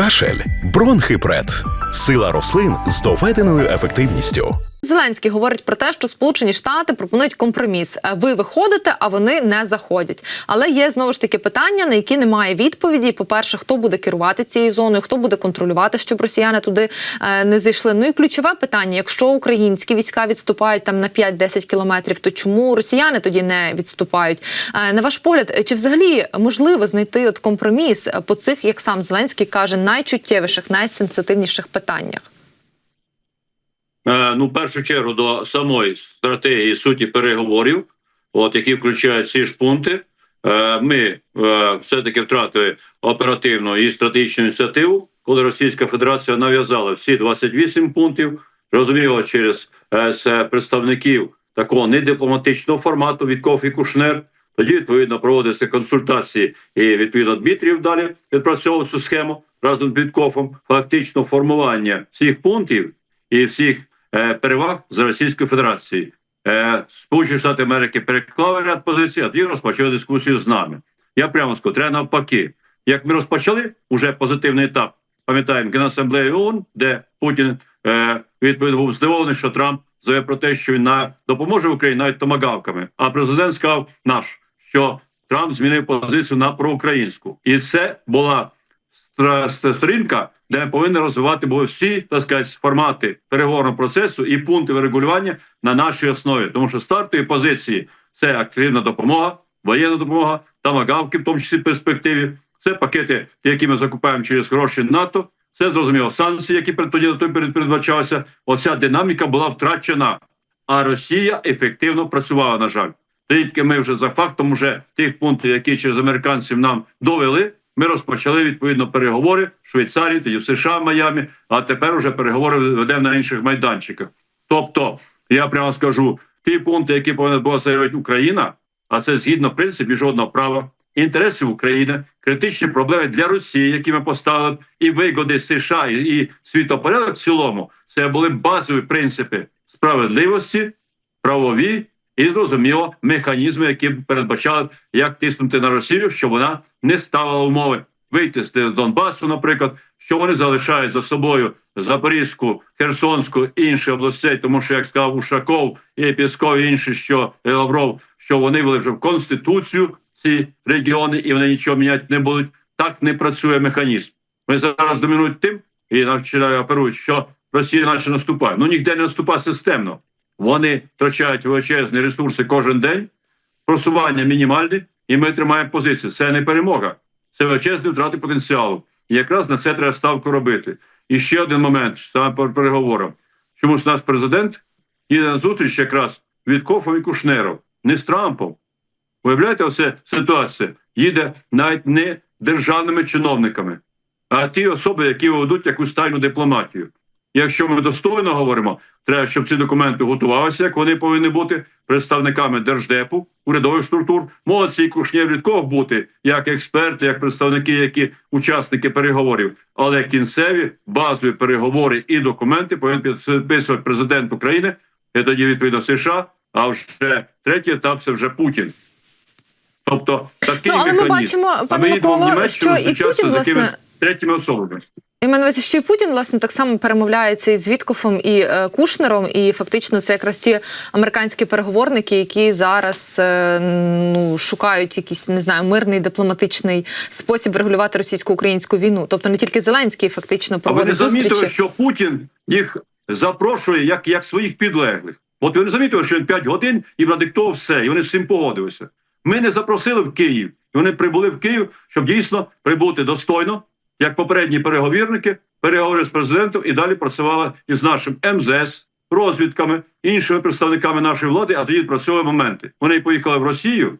Кашель, бронхипред, сила рослин з доведеною ефективністю. Зеленський говорить про те, що Сполучені Штати пропонують компроміс. Е, Ви виходите, а вони не заходять. Але є знову ж таки питання, на які немає відповіді. По перше, хто буде керувати цією зоною, хто буде контролювати, щоб росіяни туди е, не зайшли. Ну і ключове питання: якщо українські війська відступають там на 5-10 кілометрів, то чому росіяни тоді не відступають? Е, На ваш погляд, чи взагалі можливо знайти от компроміс по цих, як сам Зеленський каже, найчуттєвіших, найсенситивніших питаннях? Е, ну, в першу чергу до самої стратегії суті переговорів, от які включають ці ж пункти. Е, ми е, все-таки втратили оперативну і стратегічну ініціативу, коли Російська Федерація нав'язала всі 28 пунктів, розуміло, через представників такого недипломатичного формату Вітков і Кушнер. Тоді відповідно проводилися консультації, і відповідно Дмитрієв далі відпрацьовував цю схему разом з Біткофом. Фактично формування всіх пунктів і всіх переваг за Російською Федерацією. Е, Сполучені Штати Америки переклали ряд позицій, а тоді розпочали дискусію з нами. Я прямо скажу, треба навпаки. Як ми розпочали уже позитивний етап, пам'ятаємо Генасамблею ООН, де Путін е, відповідно був здивований, що Трамп заявив про те, що він на допоможе Україні навіть томагавками. А президент сказав наш, що Трамп змінив позицію на проукраїнську, і це була сторінка, де ми повинні розвивати були всі так сказати, формати переговорного процесу і пункти врегулювання на нашій основі, тому що стартові позиції це активна допомога, воєнна допомога, тамагавки, в тому числі в перспективі. Це пакети, які ми закупаємо через гроші НАТО. Це зрозуміло санкції, які тоді на той період передбачалися. Оця динаміка була втрачена. А Росія ефективно працювала, на жаль. Тільки ми вже за фактом уже тих пунктів, які через американців нам довели, ми розпочали відповідно переговори в Швейцарії, тоді в США, в Майамі, а тепер уже переговори ведемо на інших майданчиках. Тобто, я прямо скажу, ті пункти, які повинна була заявити Україна, а це згідно в принципі жодного права, інтересів України, критичні проблеми для Росії, які ми поставили, і вигоди США і, і світопорядок в цілому, це були базові принципи справедливості, правові і зрозуміло механізми, які передбачали, як тиснути на Росію, щоб вона не ставила умови вийти з Донбасу, наприклад, що вони залишають за собою Запорізьку, Херсонську і інші областей, тому що як сказав Ушаков і Пісков, і інші, що і Лавров, що вони ввели вже в конституцію ці регіони, і вони нічого міняти не будуть. Так не працює механізм. Ми зараз домінують тим і навчають оперують, що Росія наче наступає. Ну ніде не наступає системно. Вони втрачають величезні ресурси кожен день, просування мінімальне, і ми тримаємо позицію. Це не перемога, це величезні втрати потенціалу. І якраз на це треба ставку робити. І ще один момент саме по переговорам. Чомусь у нас президент їде на зустріч якраз від Кофом і Кушнером, не з Трампом. Уявляєте, оце ситуація їде навіть не державними чиновниками, а ті особи, які ведуть якусь тайну дипломатію. Якщо ми достойно говоримо, треба, щоб ці документи готувалися, як вони повинні бути представниками держдепу, урядових структур. Молодці Кушнєв Рідков бути як експерти, як представники, які учасники переговорів. Але кінцеві базові переговори і документи повинен підписувати президент України, і тоді відповідно США. А вже третій етап це вже Путін. Тобто такий Ну, але ми бачимо, пане Микола, що і Путін, власне, третіми особами. І мене увазі, що і Путін власне так само перемовляється із Віткофом і е, Кушнером, і фактично це якраз ті американські переговорники, які зараз е, ну шукають якийсь не знаю мирний дипломатичний спосіб регулювати російсько-українську війну. Тобто не тільки Зеленський фактично А ви не замітили, що Путін їх запрошує як, як своїх підлеглих. От ви не замітили, що він 5 годин їм надиктував все, і вони з цим погодилися. Ми не запросили в Київ, і вони прибули в Київ, щоб дійсно прибути достойно, як попередні переговірники, переговори з президентом і далі працювали із нашим МЗС, розвідками, іншими представниками нашої влади, а тоді працювали моменти. Вони поїхали в Росію,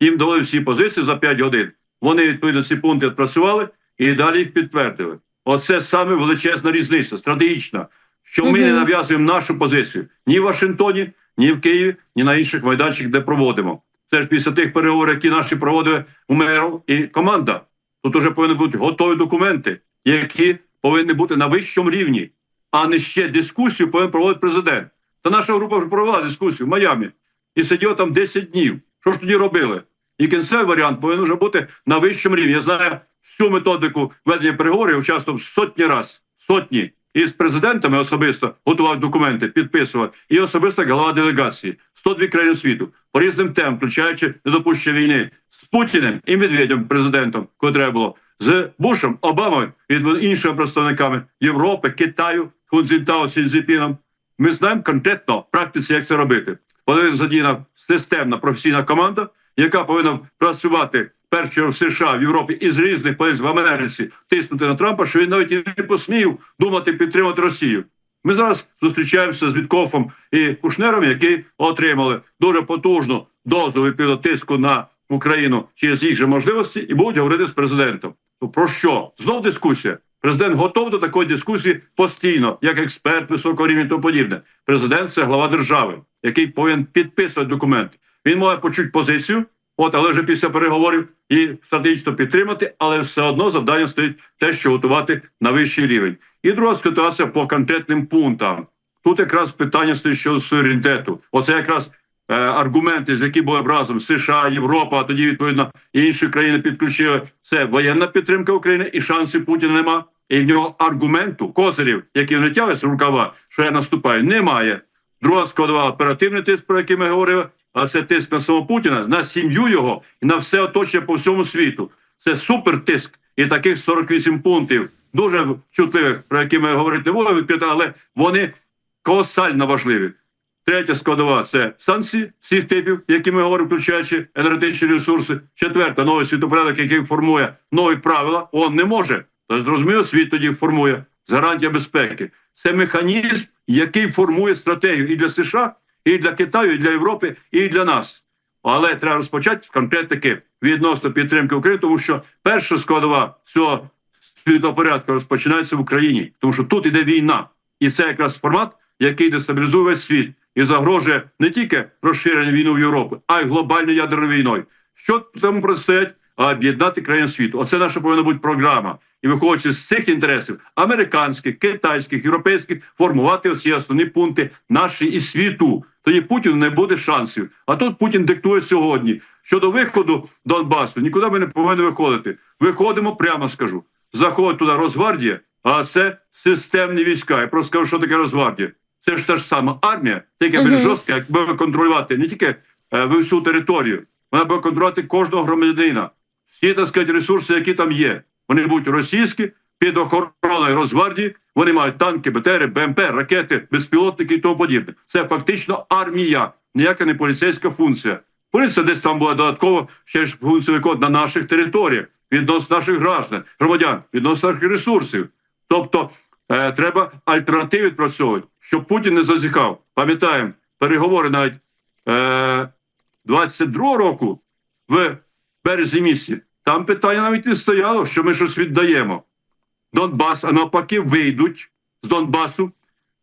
їм дали всі позиції за 5 годин. Вони відповідно ці пункти відпрацювали і далі їх підтвердили. Оце саме величезна різниця, стратегічна, що ми не нав'язуємо нашу позицію ні в Вашингтоні, ні в Києві, ні на інших майданчиках, де проводимо. Це ж після тих переговорів, які наші проводили у меру і команда. Тут уже повинні бути готові документи, які повинні бути на вищому рівні, а не ще дискусію повинен проводити президент. Та наша група вже провела дискусію в Майамі і сиділа там 10 днів. Що ж тоді робили? І кінцевий варіант повинен вже бути на вищому рівні. Я знаю цю методику ведення переговорів участвував сотні раз, сотні. І з президентами особисто готував документи, підписував, і особисто голова делегації 102 країни світу по різним темам, включаючи недопущення війни з Путіним і Медведєм, президентом, коли треба було, з Бушем, Обамою і іншими представниками Європи, Китаю, Хунзінтао, Сінзіпіном. Ми знаємо конкретно практиці, як це робити. Повинна задіяна системна професійна команда, яка повинна працювати в в США, в Європі і з різних позицій в Америці тиснути на Трампа, що він навіть і не посмів думати підтримати Росію. Ми зараз зустрічаємося з Віткофом і Кушнером, які отримали дуже потужну дозу відповідно на Україну через їх же можливості, і будуть говорити з президентом. То про що? Знов дискусія. Президент готов до такої дискусії постійно, як експерт високого рівня тому подібне. Президент це глава держави, який повинен підписувати документи. Він може почути позицію, от, але вже після переговорів і стратегічно підтримати, але все одно завдання стоїть те, що готувати на вищий рівень. І друга ситуація по конкретним пунктам. Тут якраз питання стоїть щодо суверенітету. Оце якраз е, аргументи, з які були разом США, Європа, а тоді відповідно інші країни підключили. Це воєнна підтримка України, і шансів Путіна нема. І в нього аргументу, козирів, які не тягли з рукава, що я наступаю, немає. Друга складова оперативний тиск, про який ми говорили, а це тиск на самого Путіна, на сім'ю його і на все оточення по всьому світу. Це супертиск. І таких 48 пунктів, дуже чутливих, про які ми говорити будемо але вони колосально важливі. Третя складова це санкції всіх типів, які ми говоримо, включаючи енергетичні ресурси. Четверта новий світопорядок, який формує нові правила. Он не може. Тобто, зрозуміло, світ тоді формує з гарантія безпеки. Це механізм, який формує стратегію і для США, і для Китаю, і для Європи, і для нас. Але треба розпочати з конкретики відносно підтримки України, тому що перша складова цього світопорядку розпочинається в Україні, тому що тут іде війна, і це якраз формат, який дестабілізує весь світ і загрожує не тільки розширення війни в Європі, а й глобальною ядерною війною. Що тому предстоять? А об'єднати країн світу. Оце наша повинна бути програма. І виходячи з цих інтересів американських, китайських, європейських, формувати оці основні пункти наші і світу. Тоді Путіну не буде шансів. А тут Путін диктує сьогодні. Щодо виходу Донбасу, нікуди ми не повинні виходити. Виходимо, прямо скажу. Заходить туди Росгвардія, а це системні війська. Я просто скажу, що таке Росгвардія. Це ж та ж сама армія, тільки більш Мгм. жорстка, як буде контролювати не тільки е, всю територію, вона буде контролювати кожного громадянина. Всі так сказати, ресурси, які там є, вони будуть російські під охороною Росгвардії. Вони мають танки, БТРи, БМП, ракети, безпілотники і тому подібне. Це фактично армія, ніяка не поліцейська функція. Поліція десь там була додатково ще ж функція виконувати на наших територіях, відносно наших граждан, громадян, відносно наших ресурсів. Тобто е, треба альтернативи відпрацьовувати, щоб Путін не зазіхав. Пам'ятаємо, переговори навіть е, 22 року в березні місяці. Там питання навіть не стояло, що ми щось віддаємо. Донбас, а навпаки, вийдуть з Донбасу.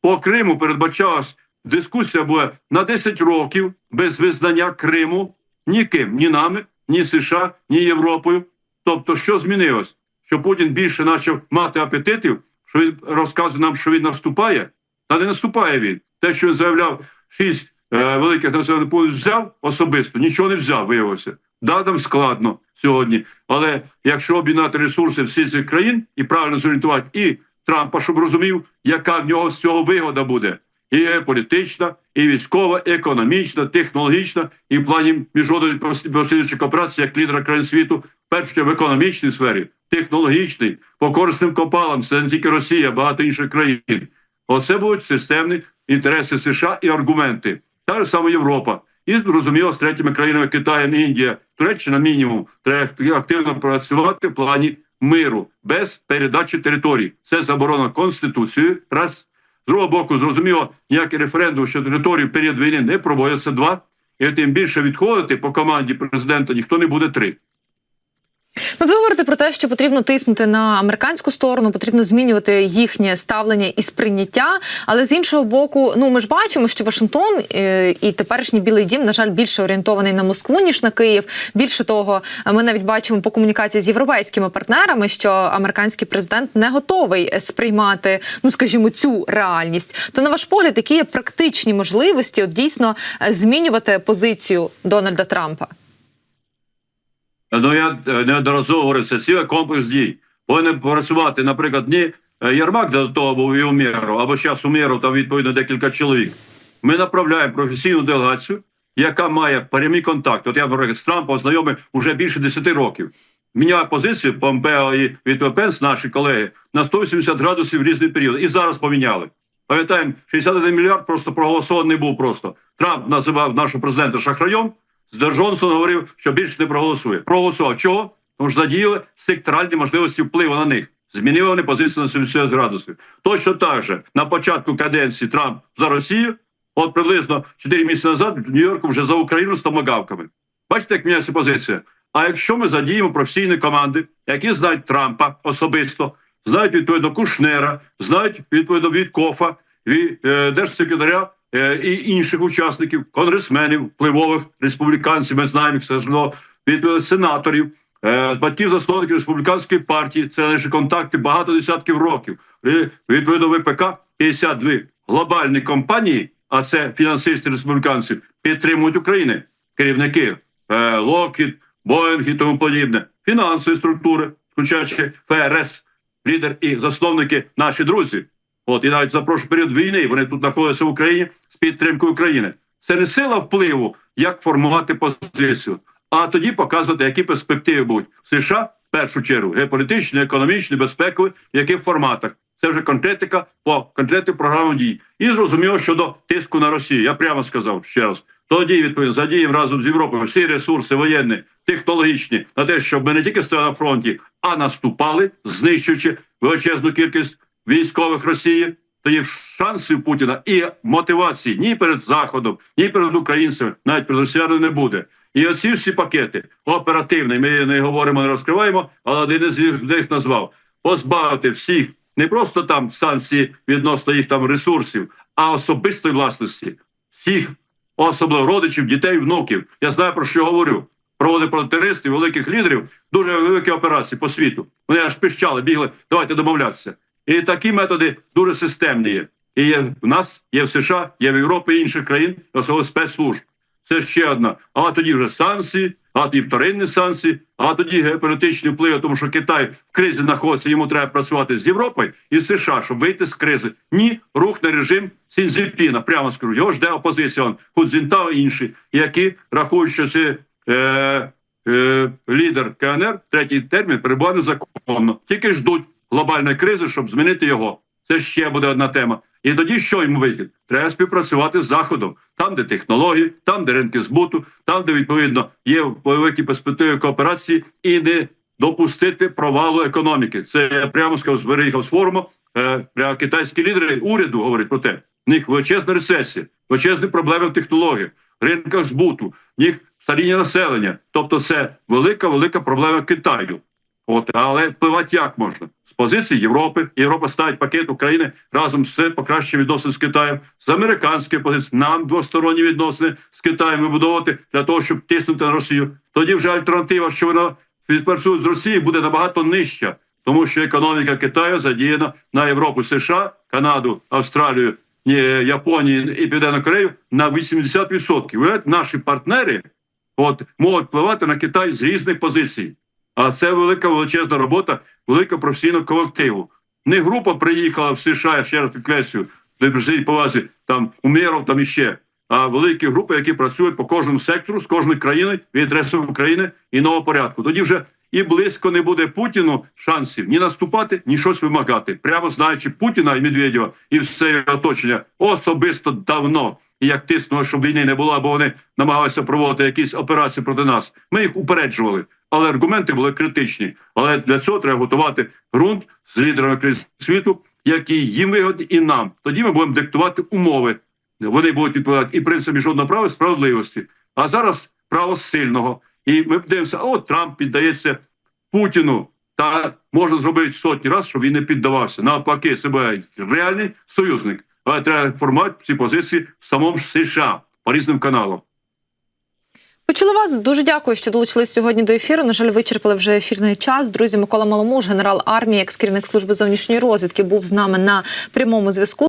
По Криму передбачалась дискусія була на 10 років без визнання Криму ніким, ні нами, ні США, ні Європою. Тобто, що змінилось? Що Путін більше почав мати апетитів, що він розказує нам, що він наступає, та не наступає він. Те, що він заявляв, шість е, великих населених пунктів взяв особисто, нічого не взяв, виявилося. Да, там складно сьогодні. Але якщо об'єднати ресурси всіх цих країн і правильно зорієнтувати і Трампа, щоб розумів, яка в нього з цього вигода буде, і політична, і військова, і економічна, технологічна, і в плані міжнародної послідуючої кооперації як лідера країн світу, чергу в економічній сфері, технологічній, по корисним копалам, це не тільки Росія, а багато інших країн. Оце будуть системні інтереси США і аргументи. Та ж саме Європа. І зрозуміло, з третіми країнами Китаєм, Індія, Туреччина мінімум треба активно працювати в плані миру без передачі територій. Це заборона конституцією. Раз з другого боку, зрозуміло, ніякий референдум щодо території в період війни не проводиться. Два і тим більше відходити по команді президента ніхто не буде три. Ну, ви говорите про те, що потрібно тиснути на американську сторону, потрібно змінювати їхнє ставлення і сприйняття. Але з іншого боку, ну ми ж бачимо, що Вашингтон е, і теперішній Білий Дім, на жаль, більше орієнтований на Москву ніж на Київ. Більше того, ми навіть бачимо по комунікації з європейськими партнерами, що американський президент не готовий сприймати, ну скажімо, цю реальність. То на ваш погляд, які є практичні можливості от дійсно е, змінювати позицію Дональда Трампа? Ну я е, неодноразово говорив, це цілий комплекс дій. Повинен працювати, наприклад, не е, Єрмак до того був і Умєров, або зараз Умєров, там відповідно декілька чоловік. Ми направляємо професійну делегацію, яка має прямі контакти. От я, наприклад, з Трампом знайомий вже більше 10 років. Міняє позицію Помпео і від Пенс, наші колеги, на 180 градусів в різний період. І зараз поміняли. Пам'ятаємо, 61 мільярд просто проголосований був просто. Трамп називав нашого президента шахрайом, Джонсон говорив, що більше не проголосує. Проголосував. Чого? Тому що задіяли секторальні можливості впливу на них. Змінили вони позицію на 70 градусів. Точно так же на початку каденції Трамп за Росію, от приблизно 4 місяці назад в Нью-Йорку вже за Україну з томагавками. Бачите, як міняється позиція? А якщо ми задіємо професійні команди, які знають Трампа особисто, знають відповідно Кушнера, знають відповідно Віткофа, від е, держсекретаря і інших учасників, конгресменів, впливових республіканців, ми знаємо їх все одно, відповідно сенаторів, е, батьків засновників республіканської партії. Це наші контакти багато десятків років. Відповідно ВПК 52 глобальні компанії, а це фінансисти республіканців, підтримують України, керівники е, Локід, Боїнг і тому подібне, фінансові структури, включаючи ФРС, лідер і засновники наші друзі. От і навіть за прошлий період війни вони тут знаходилися в Україні з підтримкою України. Це не сила впливу, як формувати позицію, а тоді показувати, які перспективи будуть в США в першу чергу геополітичні, економічні, безпекові, в яких форматах. Це вже конкретика по конкретним програмам дій. І зрозуміло щодо тиску на Росію. Я прямо сказав ще раз. Тоді відповідно задіємо разом з Європою всі ресурси воєнні, технологічні на те, щоб ми не тільки стояли на фронті, а наступали, знищуючи величезну кількість військових Росії. Тоді шансів Путіна і мотивації ні перед Заходом, ні перед українцями, навіть перед росіянами не буде. І оці всі пакети оперативні, ми не говоримо, не розкриваємо, але один із них назвав позбавити всіх не просто там санкції відносно їх там ресурсів, а особистої власності всіх, особливо родичів, дітей, внуків. Я знаю про що говорю. Проводив проти терористів, великих лідерів, дуже великі операції по світу. Вони аж пищали, бігли, давайте домовлятися. І такі методи дуже системні є. І є в нас, є в США, є в Європі і інших країн, особливо спецслужб. Це ще одна. А тоді вже санкції, а тоді вторинні санкції, а тоді геополітичні впливи, тому що Китай в кризі знаходиться, йому треба працювати з Європою і США, щоб вийти з кризи. Ні, рух на режим Сінзіпіна, прямо скажу. Його жде опозиція, он, Худзінтао і інші, які рахують, що це е, е, лідер КНР, третій термін, перебуває незаконно. Тільки ждуть глобальної кризи, щоб змінити його. Це ще буде одна тема. І тоді що йому вихід? Треба співпрацювати з заходом, там, де технології, там, де ринки збуту, там, де відповідно є великі перспективи кооперації, і не допустити провалу економіки. Це я прямо сказав, виїхав з форуму. Е, китайські лідери уряду говорять про те. В них величезна рецесія, величезні проблеми в технологіях, ринках збуту, в них старіння населення. Тобто, це велика, велика проблема Китаю. От, але впливати як можна? З позиції Європи. Європа ставить пакет України разом з покращення відносин з Китаєм, з американської позиції, нам двосторонні відносини з Китаєм вибудовувати для того, щоб тиснути на Росію. Тоді вже альтернатива, що вона співпрацює з Росією, буде набагато нижча, тому що економіка Китаю задіяна на Європу, США, Канаду, Австралію, Японію і Південну Корею на 80%. Ви наші партнери от, можуть впливати на Китай з різних позицій. А це велика величезна робота, велика професійного колективу. Не група приїхала в США, я ще раз підкреслюю, при повазі там Умєров, там іще, а великі групи, які працюють по кожному сектору з кожної країни від інтересів України і нового порядку. Тоді вже і близько не буде Путіну шансів ні наступати, ні щось вимагати. Прямо знаючи Путіна і Медведєва і все його оточення особисто давно. І як тиснуло, щоб війни не було, бо вони намагалися проводити якісь операції проти нас. Ми їх упереджували, але аргументи були критичні. Але для цього треба готувати ґрунт з лідерами світу, які їм вигодні і нам. Тоді ми будемо диктувати умови. Вони будуть відповідати і принцип міжнародного права і справедливості. А зараз право сильного. І ми дивимося, о, Трамп піддається Путіну. Та можна зробити сотні разів, щоб він не піддавався. Навпаки, себе реальний союзник. Треба формувати ці позиції в самому ж США по різним каналам. Почули вас. Дуже дякую, що долучились сьогодні до ефіру. На жаль, вичерпали вже ефірний час. Друзі, Микола Маломуж, генерал армії, екс керівник служби зовнішньої розвідки, був з нами на прямому зв'язку.